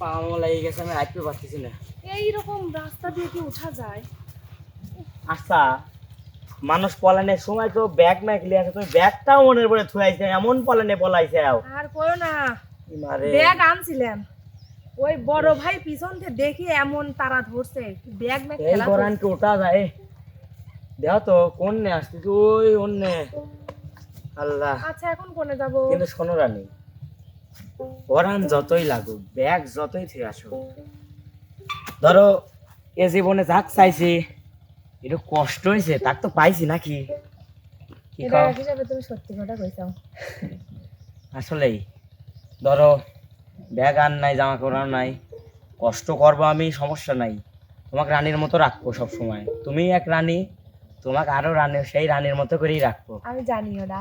পা আমার লেগে গেছে আমি রাখতে পারতেছি না। এইরকম রাস্তা দিয়ে কি উঠা যায়? আচ্ছা মানুষ পলানের সময় তো ব্যাগ ম্যাগ লিয়ে আছে তুমি ব্যাগটাও মনের পরে থুয়াইছে এমন পলানে পলাইছে আর কয়ো না ব্যাগ আনছিলেন। ওই বড় ভাই পিছন থেকে দেখি এমন তারা ধরছে ব্যাগ ম্যাগ এই খেলা গরান কি ওটা যায়। দেখো তো কোন নে আসতেছে? ওই অন্যে। আল্লাহ। আচ্ছা এখন কোনে যাব? কিন্তু শোনো রানী ওরান যতই লাগুক ব্যাগ যতই থেকে আসুক। ধরো এ জীবনে যাক চাইছি একটু কষ্ট হয়েছে তাক তো পাইছি নাকি? কি তুমি সত্যি কথা আসলেই ধরো ব্যাগ আর নাই জামা কাপড় নাই কষ্ট করব আমি সমস্যা নাই। তোমাকে রানীর মতো রাখব সব সময় তুমি এক রানী তোমাকে আরও রানী সেই রানীর মতো করেই রাখব। আমি জানি ওরা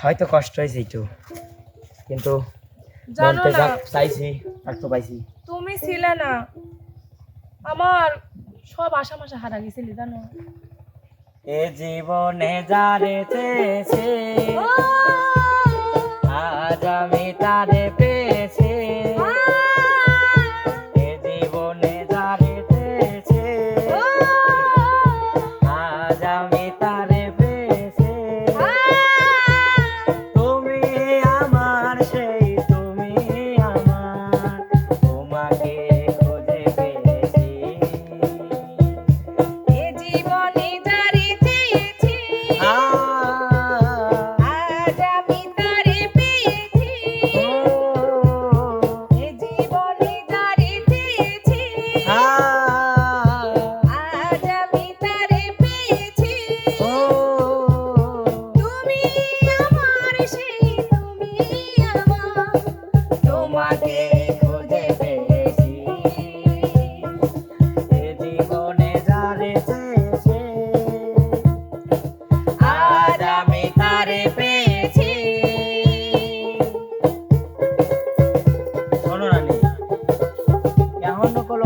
হয়তো কষ্ট হয়েছে একটু। কিন্তু জানো না। চাইছি আর পাইছি। তুমি ছিলে না। আমার সব আশা মাসা হারা গেছিলি জানো। এ জীবনে যারে চেয়েছে আজ আমি তারে তোমাকে এখন নকল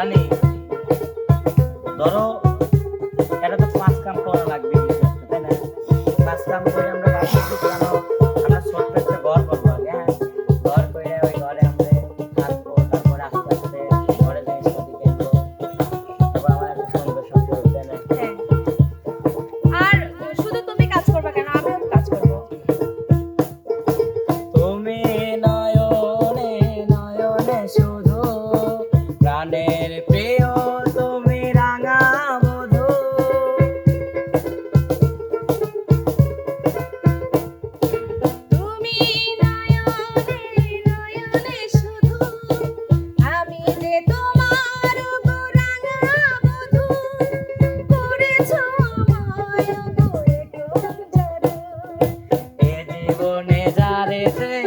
রানী 哎。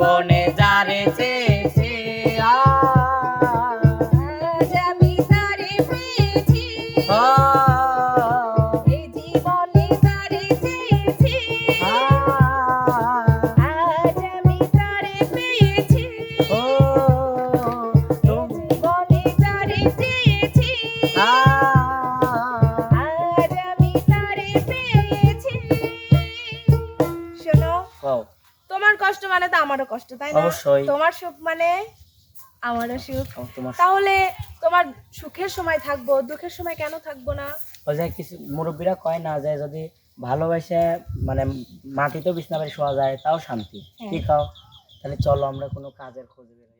জীবনে যারে সে আমারও কষ্ট তাই না? তোমার সুখ মানে আমারও সুখ। তাহলে তোমার সুখের সময় থাকব দুঃখের সময় কেন থাকব না? ওই যে কিছু মুরব্বীরা কয় না যে যদি ভালোবাসে মানে মাটিতেও বিছনা বাড়ি শোয়া যায় তাও শান্তি। হ্যাঁ। কি খাও তাহলে চলো আমরা কোনো কাজের খোঁজ বেরোই